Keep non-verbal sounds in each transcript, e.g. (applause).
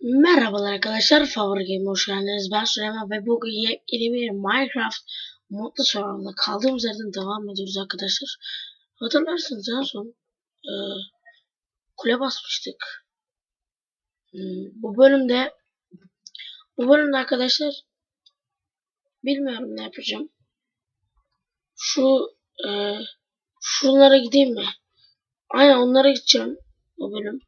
Merhabalar arkadaşlar, Favori Game'e hoş geldiniz. Ben Süleyman ve bugün yeni bir Minecraft modlu sorununda kaldığımız yerden devam ediyoruz arkadaşlar. Hatırlarsınız en son e, kule basmıştık. Hmm, bu bölümde bu bölümde arkadaşlar bilmiyorum ne yapacağım. Şu e, şunlara gideyim mi? Aynen onlara gideceğim bu bölüm.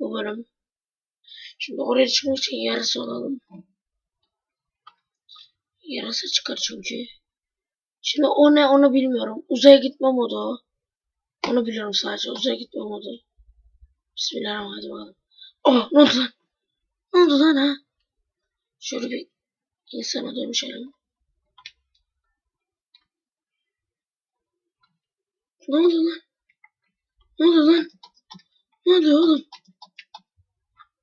Bu bölüm. Şimdi oraya çıkmak için yarısı alalım. Yarısı çıkar çünkü. Şimdi o ne onu bilmiyorum. Uzaya gitme modu o. Onu biliyorum sadece. Uzaya gitme modu. Bismillahirrahmanirrahim. Oh ne oldu lan? Ne oldu lan ha? Şöyle bir insana dönüşelim. Ne oldu lan? Ne oldu lan? Ne oldu oğlum?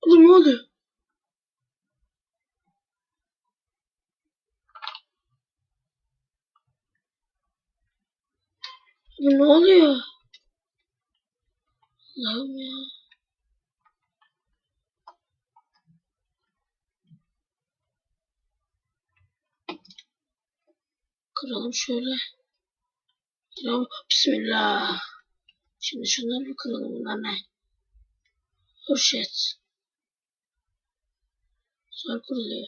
Oğlum ne oluyor? Oğlum ne oluyor? Allah'ım ya. Kıralım şöyle. Kıralım. Bismillah. Şimdi şunları bir kıralım. Bunlar ne? Hırşet. Zor kuruluyor.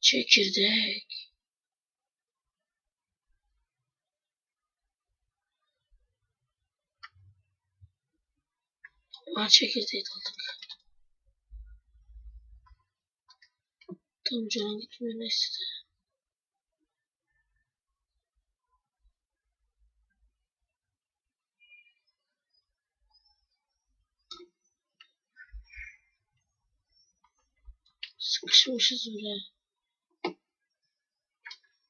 Çekirdek. Aa çekirdeği aldık. Tam canım gitmeni istedi. Sıkışmışız buraya.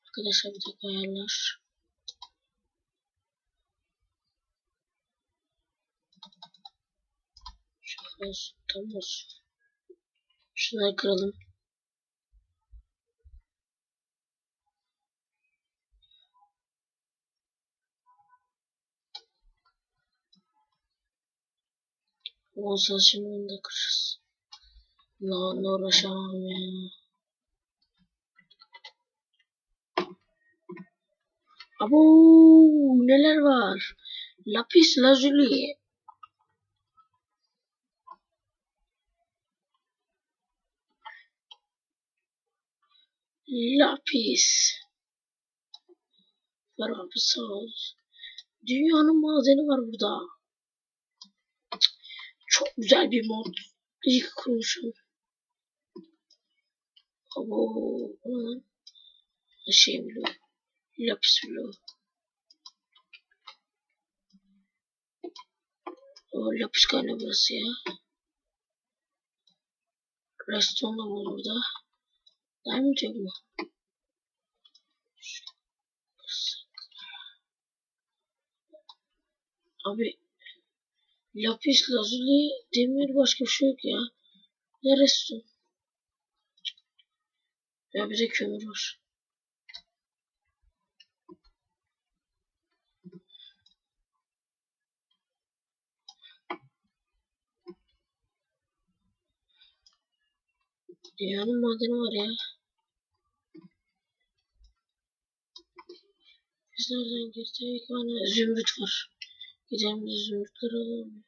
Arkadaşlar bir dakika ayarlar. Şöyle olsun, tam olsun. Şunları kıralım. Olsa şimdi onu da kırarız. Lan uğraşamam ya. Abo neler var? Lapis lazuli. Lapis. Ver abi sağ ol. Dünyanın madeni var burada. Çok güzel bir mod. İyi kurmuşum. Abo. Ulan. Şey biliyor. Lapis biliyor. O lapis galiba burası ya. Reston da var burada. Diamond yok? Abi lapis lazuli demir başka bir şey yok ya. Ne reston? Ya bir de kömür var. Dünyanın madeni var ya. Biz nereden girdik? Hani zümrüt var. Gidelim de zümrütleri alalım.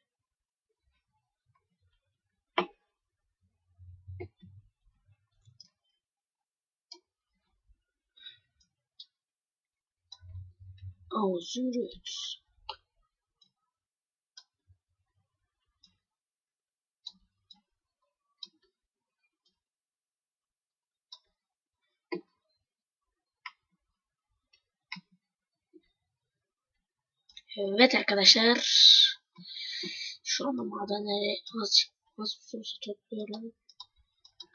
Oh, zümrüt. Evet arkadaşlar. Şu anda madenleri az, az bir olsa topluyorum.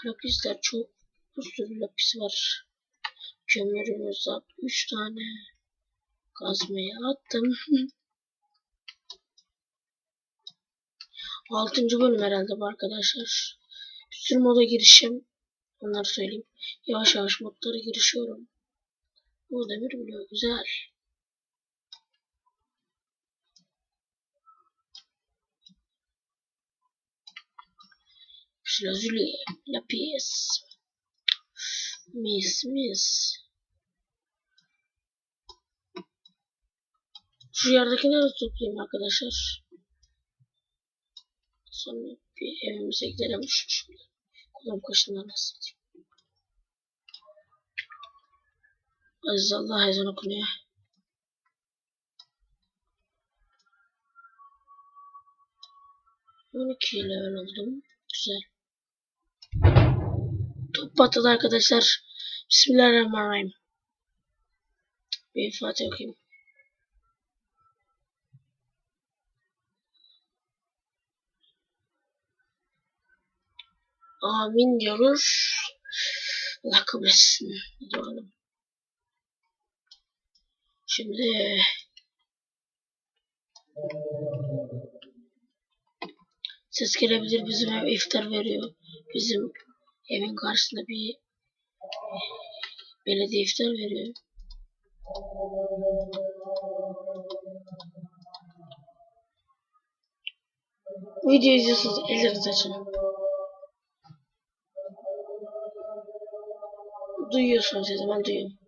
Lapisler çok. Bir sürü lapis var. Kömürümüz var. 3 tane. Kazmayı attım. (laughs) Altıncı bölüm herhalde bu arkadaşlar. Bir sürü moda girişim. Onları söyleyeyim. Yavaş yavaş modlara girişiyorum. Bu demir bloğu güzel. lazuli, lapis, mis mis. Şu yerdekileri toplayayım arkadaşlar. Sonra bir evimize gidelim şu şurada. Kulağım kaşından nasıl Aziz Allah ezan okunuyor. On iki level oldum. Güzel. Top patladı arkadaşlar. Bismillahirrahmanirrahim. Bir Fatih okuyayım. Amin diyoruz. Allah kabul etsin. Bakalım. Şimdi ses gelebilir bizim ev iftar veriyor. Bizim evin karşısında bir belediye iftar veriyor. Video izliyorsunuz ellerinizi açın. Duyuyorsunuz sesi ben duyuyorum.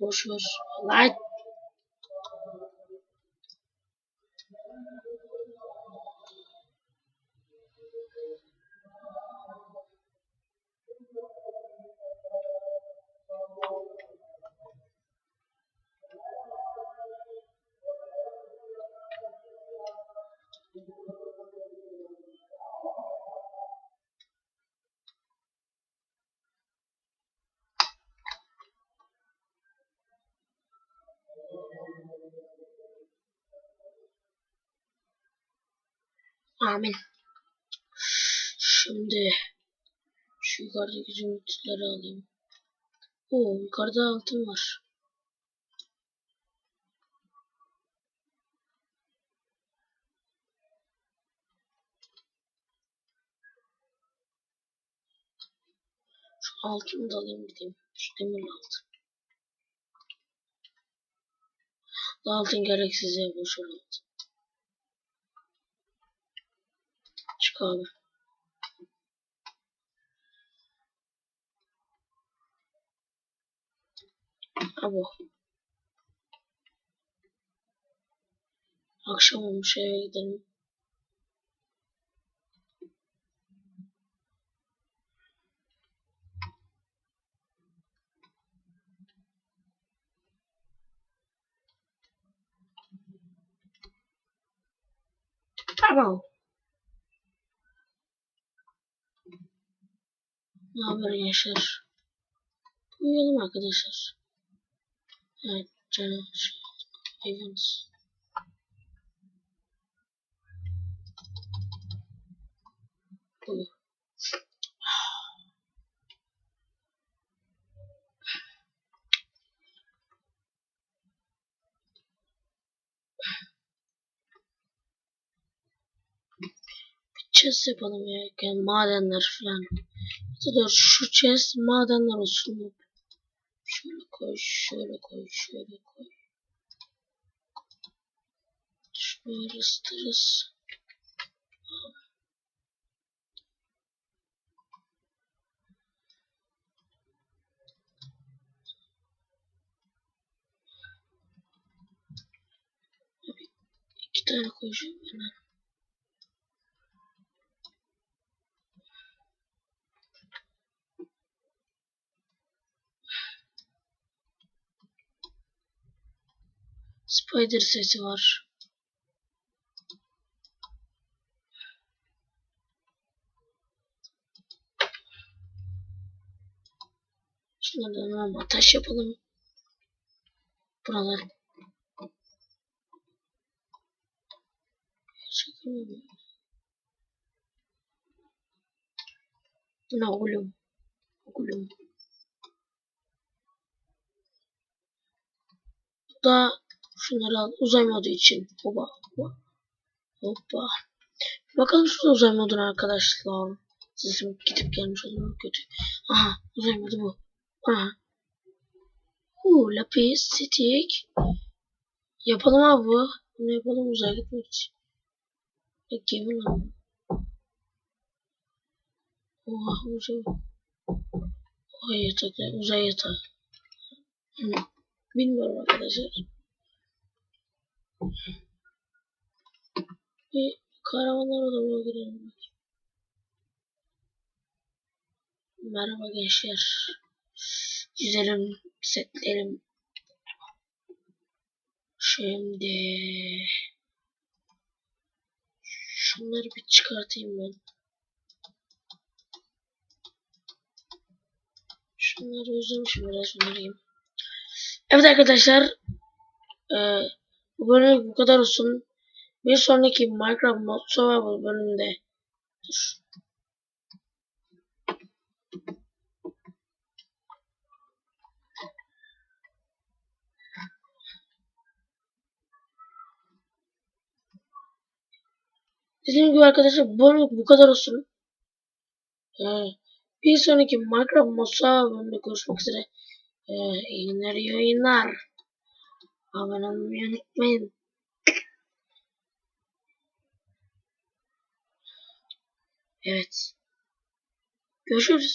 Boş Amin. Şimdi şu yukarıdaki zümrütleri alayım. Oo yukarıda altın var. Şu altını da alayım gideyim. Şu demir altın. Altın gereksiz boş ver altın. Çık abi. Abo. Akşam olmuş eve gidelim. Abo. Ne haber Yaşar? Uyuyalım arkadaşlar. Evet canım. Hayvans. Uyu. Chest yapalım ya. Yani madenler falan. Da şu chest madenler olsun. Şöyle koy, şöyle koy, şöyle koy. Şöyle ısıtırız. İki tane koyacağım ben. Spider sesi var. Şunlardan normal taş yapalım. Buralar. Bu ne oğlum? Oğlum. modda şunları al. Uzay modu için. Hoppa. Hoppa. Hoppa. Bakalım şu uzay moduna arkadaşlar. Sesim gidip gelmiş olur kötü. Aha uzay modu bu. Aha. Uuu lapis, stick. Yapalım abi bu. Bunu yapalım uzaya gitmek için. E, gemi lan. Oha uzay. Oha yatak, uzay yatağı. Hı. Bilmiyorum arkadaşlar. Bir karavanlar odamına girelim. Merhaba gençler. Güzelim setlerim. Şimdi şunları bir çıkartayım ben. Şunları özlemişim biraz önereyim. Evet arkadaşlar. Ee, bu bölüm bu kadar olsun. Bir sonraki Minecraft Mod Survival bölümünde Dur. Dediğim gibi arkadaşlar bu bölüm bu kadar olsun. Ee, bir sonraki Minecraft Mod Survival bölümünde görüşmek üzere. Ee, iyi günler, iyi oyunlar. Abone olmayı unutmayın. Evet. Görüşürüz.